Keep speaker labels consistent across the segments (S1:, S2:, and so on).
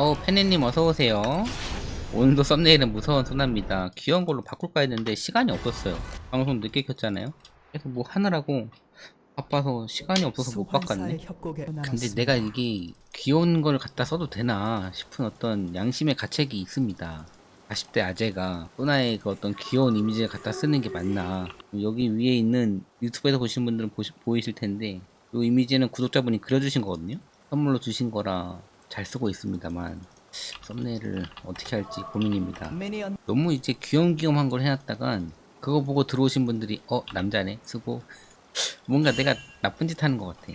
S1: 어 페네님 어서오세요. 오늘도 썸네일은 무서운 소나입니다. 귀여운 걸로 바꿀까 했는데 시간이 없었어요. 방송 늦게 켰잖아요. 그래서 뭐 하느라고 바빠서 시간이 없어서 못 바꿨네. 근데 내가 이게 귀여운 걸 갖다 써도 되나 싶은 어떤 양심의 가책이 있습니다. 40대 아재가. 소나의 그 어떤 귀여운 이미지를 갖다 쓰는 게 맞나. 여기 위에 있는 유튜브에서 보신 분들은 보시, 보이실 텐데 이 이미지는 구독자분이 그려주신 거거든요. 선물로 주신 거라 잘 쓰고 있습니다만 썸네일을 어떻게 할지 고민입니다. 너무 이제 귀염귀염한 걸 해놨다간 그거 보고 들어오신 분들이 어 남자네? 쓰고 뭔가 내가 나쁜 짓 하는 것 같아.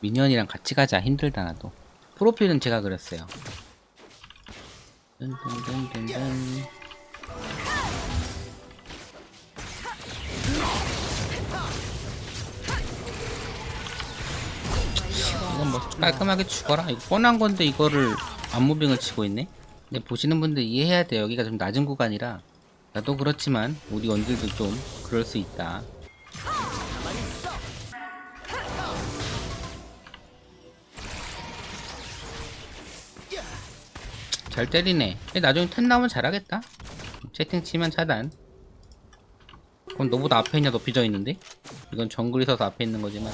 S1: 미니언이랑 같이 가자. 힘들다 나도. 프로필은 제가 그렸어요. 든든든든든 깔끔하게 죽어라. 이거 뻔한 건데 이거를 안무빙을 치고 있네. 근데 보시는 분들 이해해야 돼 여기가 좀 낮은 구간이라. 나도 그렇지만 우리 원딜도 좀 그럴 수 있다. 잘 때리네. 나중에 텐 나오면 잘하겠다. 채팅 치면 차단. 그럼 너보다 앞에 있냐 높이 져 있는데? 이건 정글이 서서 앞에 있는 거지만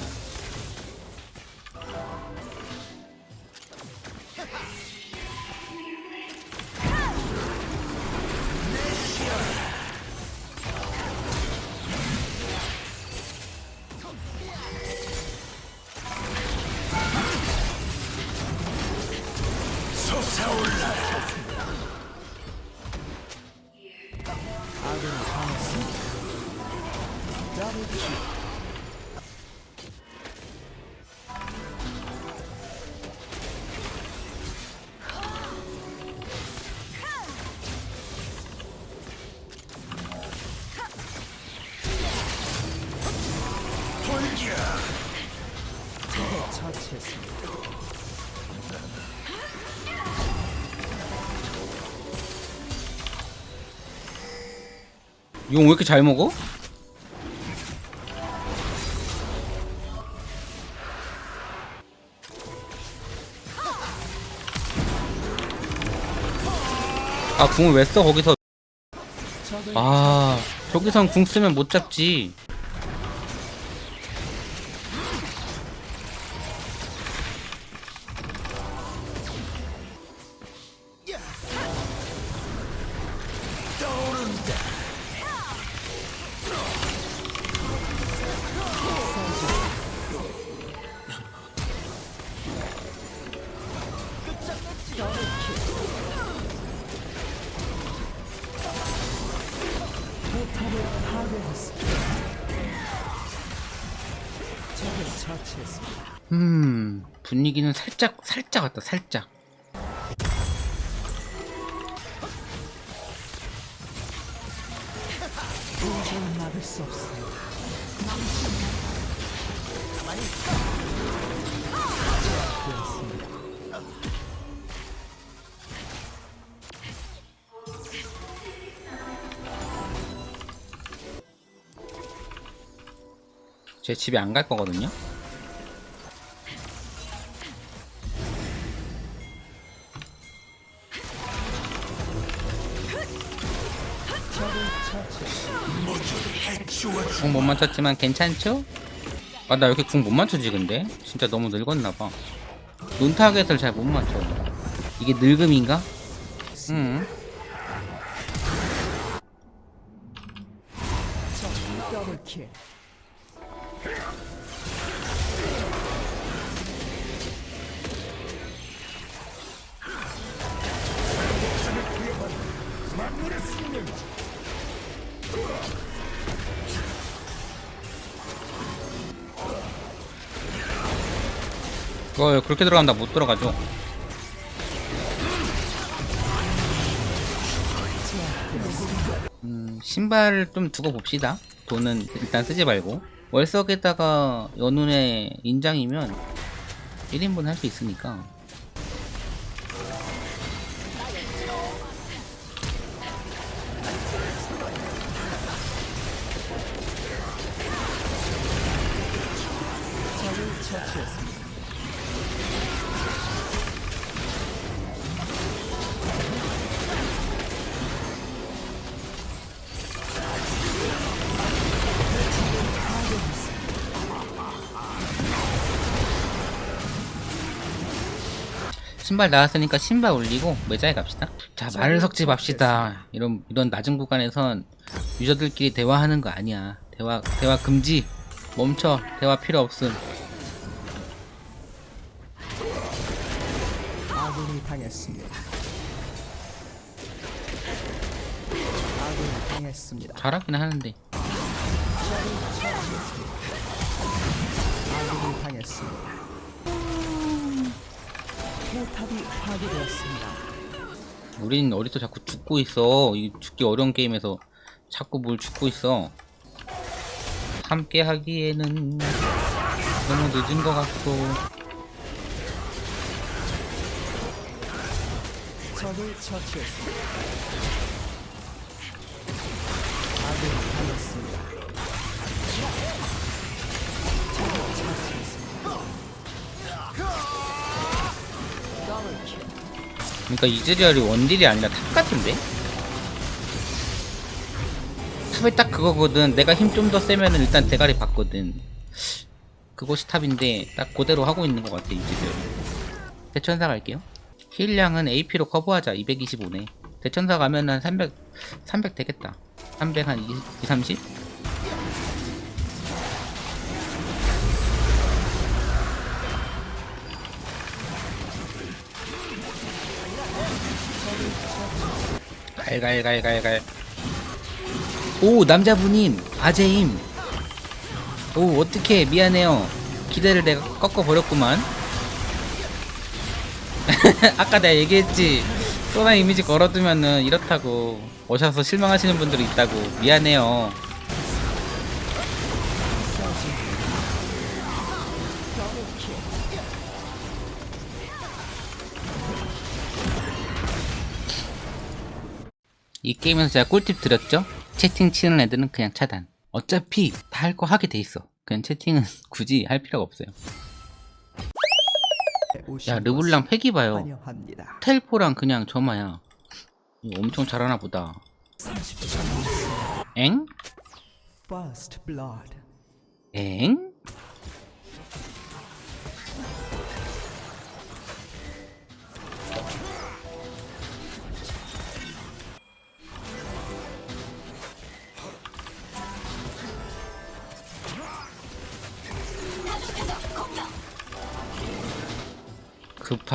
S2: 처치했습니다.
S1: 용왜 이렇게 잘 먹어? 아 궁을 왜 써 거기서 아 저기선 궁 쓰면 못 잡지
S2: 탑을 파괴했습니다. 적을 처치했습니다.
S1: 음 분위기는 살짝 살짝 왔다 살짝
S2: 도저히 막을 수 없습니다. 제
S1: 집에 안 갈 거거든요. 궁 못 맞췄지만 괜찮죠? 아나왜 이렇게 궁 못 맞추지 근데? 진짜 너무 늙었나봐 눈 타겟을 잘 못 맞춰 이게 늙음인가?
S2: 응적
S1: 그거 그렇게 들어간다 못 들어가죠. 음, 신발을 좀 두고 봅시다. 돈은 일단 쓰지 말고. 월석에다가 연운의 인장이면 1인분 할 수 있으니까 신발 나왔으니까 신발 올리고 매장에 갑시다. 자, 말을 섞지 맙시다. 이런, 이런 낮은 구간에선 유저들끼리 대화하는 거 아니야. 대화, 대화 금지. 멈춰. 대화 필요 없음.
S2: 아군이 당했습니다. 아군이 당했습니다.
S1: 잘하긴 하는데.
S2: 아군이 당했습니다. 포탑이 파괴되었습니다.
S1: 우린 어디서 자꾸 죽고 있어. 이 죽기 어려운 게임에서 자꾸 뭘 죽고 있어. 함께 하기에는 너무 늦은 것 같고.
S2: 적을 처치했습니다. 아군이 당했습니다.
S1: 그러니까 이즈리얼이 원딜이 아니라 탑 같은데? 탑이 딱 그거거든. 내가 힘 좀 더 세면은 일단 대가리 받거든. 그것이 탑인데 딱 그대로 하고 있는 것 같아 이즈리얼. 대천사 갈게요. 힐량은 AP로 커버하자. 225네. 대천사 가면은 한 300, 300 되겠다. 300 한 20, 2, 30? 갈갈갈갈갈 오 남자분임 아재임. 오 어떡해. 미안해요. 기대를 내가 꺾어버렸구만. 아까 내가 얘기했지. 소나 이미지 걸어두면은 이렇다고 오셔서 실망하시는 분들이 있다고. 미안해요 이 게임에서 제가 꿀팁 드렸죠? 채팅 치는 애들은 그냥 차단. 어차피 다 할 거 하게 돼 있어. 그냥 채팅은 굳이 할 필요가 없어요. 야, 르블랑 패기 봐요. 텔포랑 그냥 점화야. 엄청 잘하나 보다.
S2: 30초 남았습니다.
S1: 엥? 엥?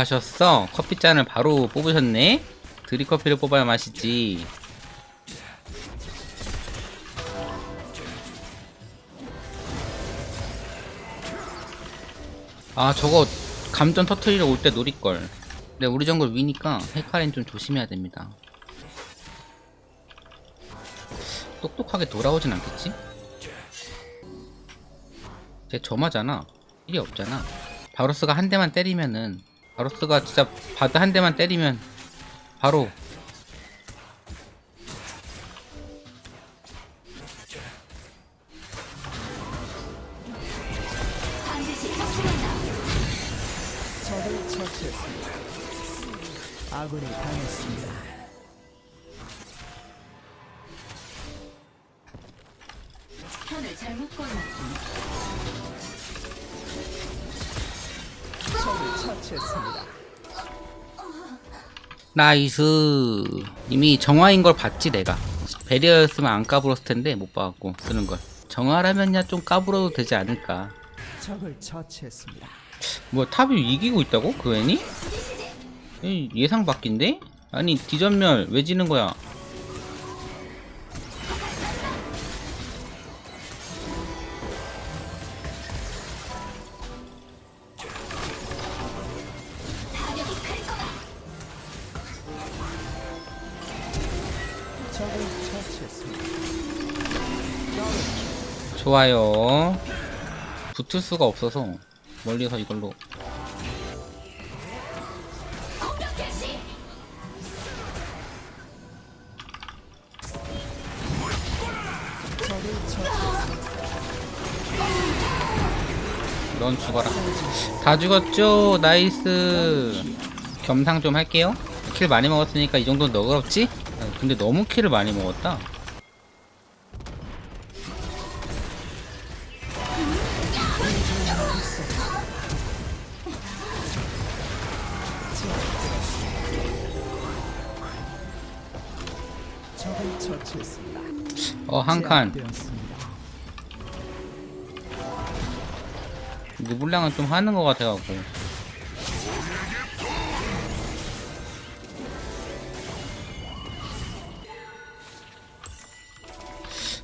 S1: 급하셨어? 커피잔을 바로 뽑으셨네? 드립커피를 뽑아야 마시지. 아 저거 감전 터트리러 올 때 노릴걸 근데 우리 정글 위니까 헤카렌 좀 조심해야 됩니다 똑똑하게 돌아오진 않겠지? 쟤 점하잖아 일이 없잖아 바로스가 한 대만 때리면은 바로스가 진짜 바드 한 대만 때리면 바로
S2: 적을 처치했습니다. 아군이 당했습니다. 처치했습니다.
S1: 나이스 이미 정화인 걸 봤지 내가 배리어였으면 안 까불었을 텐데 못 봐갖고 쓰는 걸 정화라면야 좀 까불어도 되지 않을까
S2: 적을 처치했습니다.
S1: 뭐 탑이 이기고 있다고? 그 애니? 예상 밖인데? 아니 디전멸 왜 지는 거야? 좋아요. 붙을 수가 없어서 멀리서 이걸로. 넌 죽어라. 다 죽었죠? 나이스. 겸상 좀 할게요. 킬 많이 먹었으니까 이 정도는 너그럽지? 아, 근데 너무 킬을 많이 먹었다 어, 한 칸.
S2: 제압되었습니다.
S1: 르블랑은 좀 하는 것 같아갖고.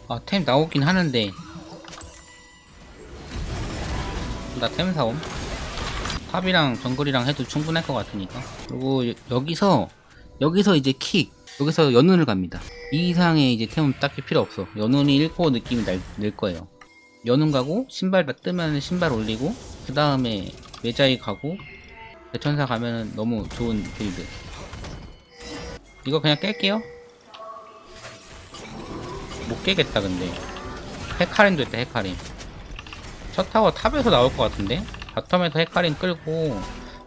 S1: 아, 템 나오긴 하는데. 나 템 사옴. 탑이랑 정글이랑 해도 충분할 것 같으니까. 그리고 여- 여기서, 여기서 이제 킥. 여기서 연운을 갑니다. 이 이상의 이제 템은 딱히 필요 없어. 연운이 1코어 느낌이 날, 낼 거예요. 연운 가고 신발 다 뜨면 신발 올리고 그 다음에 매자이 가고 대천사 가면은 너무 좋은 빌드 이거 그냥 깰게요. 못 깨겠다 근데. 헤카림도 있다 헤카림 첫 타워 탑에서 나올 것 같은데? 바텀에서 헤카림 끌고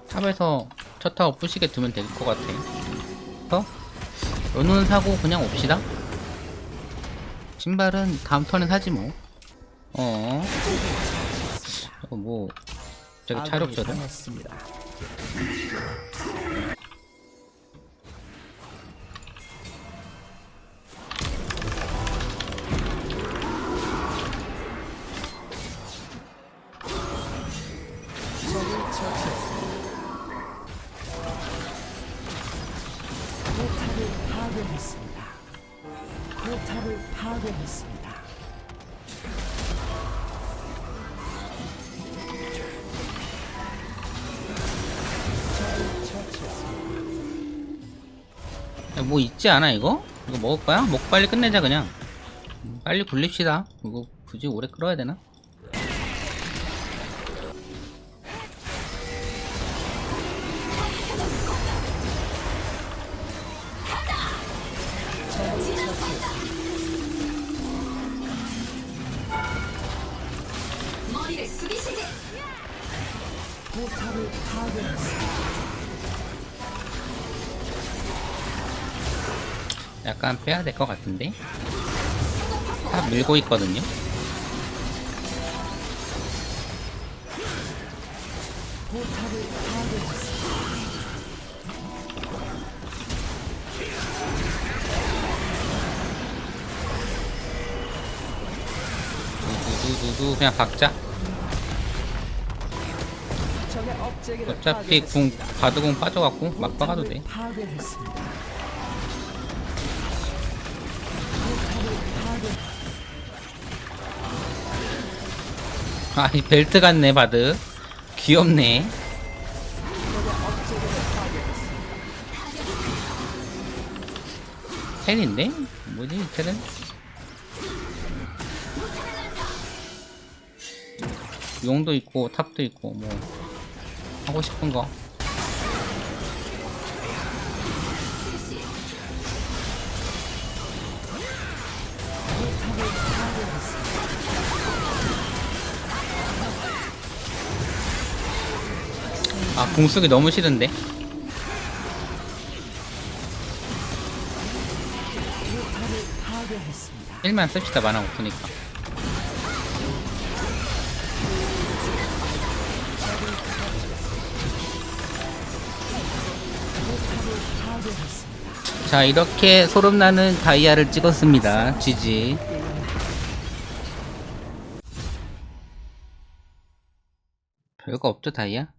S1: 탑에서 첫 타워 부시게 두면 될 것 같아. 그래서 연운 사고 그냥 옵시다 신발은 다음 턴에 사지 뭐 어. 어, 뭐,
S2: 아군이
S1: 차력저다.
S2: 파괴했습니다. 포탑을 파괴했습니다.
S1: 야, 뭐 있지 않아, 이거? 이거 먹을 거야? 먹고 빨리 끝내자, 그냥. 음, 빨리 굴립시다. 이거 굳이 오래 끌어야 되나? 약간 빼야 될 것 같은데? 다 밀고 있거든요? 두두두두, 그냥 박자. 어차피 궁. 바드궁 빠져갖고 막 박아도 돼. 아이, 벨트 같네, 바드. 귀엽네. 텔인데? 뭐지, 이 텔은? 용도 있고, 탑도 있고, 뭐. 하고 싶은 거. 아, 궁 쓰기 너무 싫은데?
S2: 포탑을 파괴했습니다.
S1: 1만 씁시다, 만화 없으니까. 자, 이렇게 소름나는 다이아를 찍었습니다. GG. 별거 없죠, 다이아?